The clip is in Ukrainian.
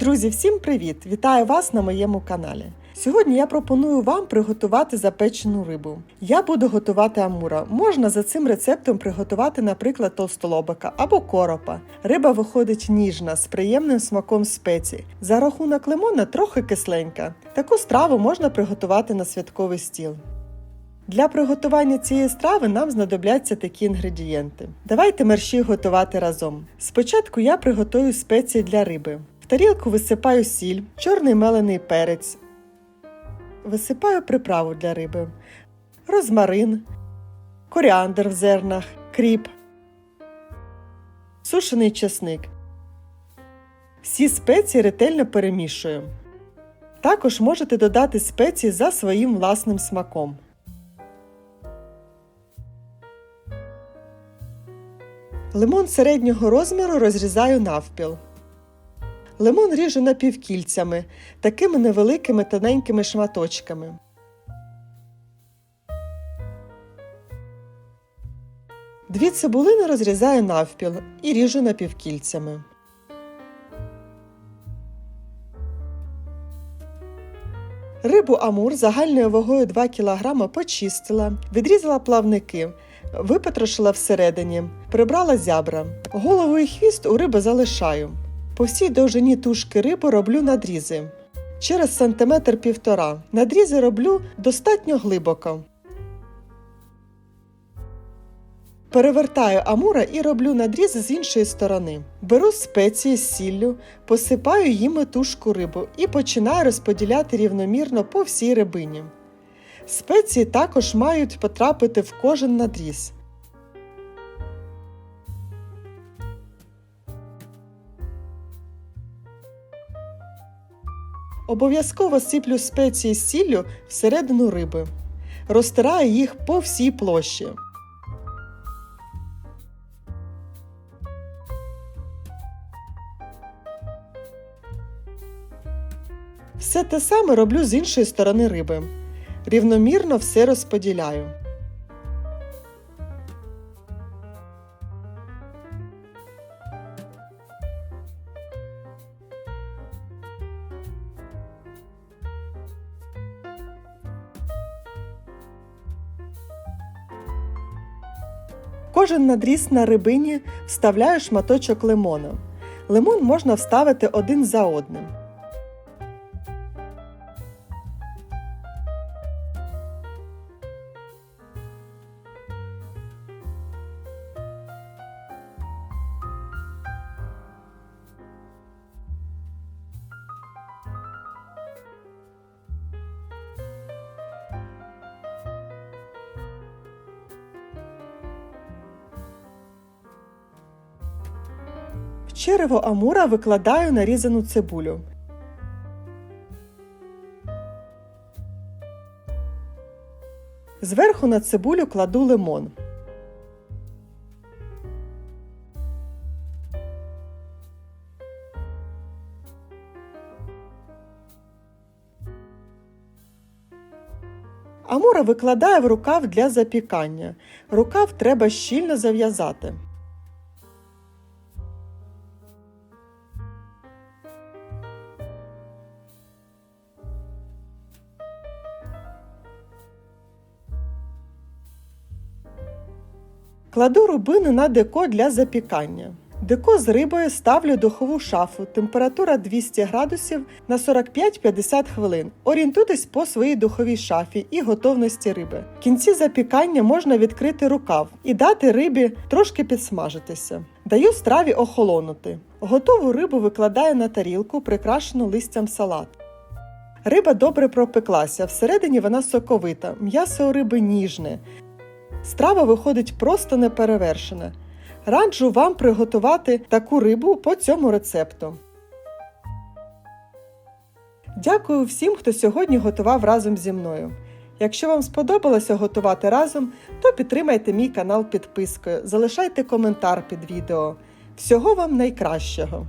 Друзі, всім привіт! Вітаю вас на моєму каналі. Сьогодні я пропоную вам приготувати запечену рибу. Я буду готувати амура. Можна за цим рецептом приготувати, наприклад, толстолобика або коропа. Риба виходить ніжна з приємним смаком спецій. За рахунок лимона трохи кисленька. Таку страву можна приготувати на святковий стіл. Для приготування цієї страви нам знадобляться такі інгредієнти. Давайте мерщі готувати разом. Спочатку я приготую спеції для риби. В тарілку висипаю сіль, чорний мелений перець. Висипаю приправу для риби, розмарин, коріандр в зернах, кріп, сушений чесник. Всі спеції ретельно перемішую. Також можете додати спеції за своїм власним смаком. Лимон середнього розміру розрізаю навпіл. Лимон ріжу напівкільцями, такими невеликими тоненькими шматочками. Дві цибулини розрізаю навпіл і ріжу напівкільцями. Рибу амур загальною вагою 2 кг почистила, відрізала плавники, випотрошила всередині, прибрала зябра. Голову і хвіст у риби залишаю. По всій довжині тушки риби роблю надрізи. Через сантиметр півтора. Надрізи роблю достатньо глибоко. Перевертаю амура і роблю надрізи з іншої сторони. Беру спеції з сіллю, посипаю їми тушку рибу і починаю розподіляти рівномірно по всій рибині. Спеції також мають потрапити в кожен надріз. Обов'язково сиплю спеції з сіллю всередину риби. Розтираю їх по всій площі. Все те саме роблю з іншої сторони риби. Рівномірно все розподіляю. Кожен надріз на рибині вставляю шматочок лимона. Лимон можна вставити один за одним. Черево амура викладаю нарізану цибулю. Зверху на цибулю кладу лимон. Амура викладаю в рукав для запікання. Рукав треба щільно зав'язати. Кладу рубини на деко для запікання. Деко з рибою ставлю духову шафу, температура 200 градусів на 45-50 хвилин. Орієнтуйтесь по своїй духовій шафі і готовності риби. В кінці запікання можна відкрити рукав і дати рибі трошки підсмажитися. Даю страві охолонути. Готову рибу викладаю на тарілку, прикрашену листям салат. Риба добре пропеклася, всередині вона соковита, м'ясо у риби ніжне. Страва виходить просто неперевершена. Раджу вам приготувати таку рибу по цьому рецепту. Дякую всім, хто сьогодні готував разом зі мною. Якщо вам сподобалося готувати разом, то підтримайте мій канал підпискою, залишайте коментар під відео. Всього вам найкращого!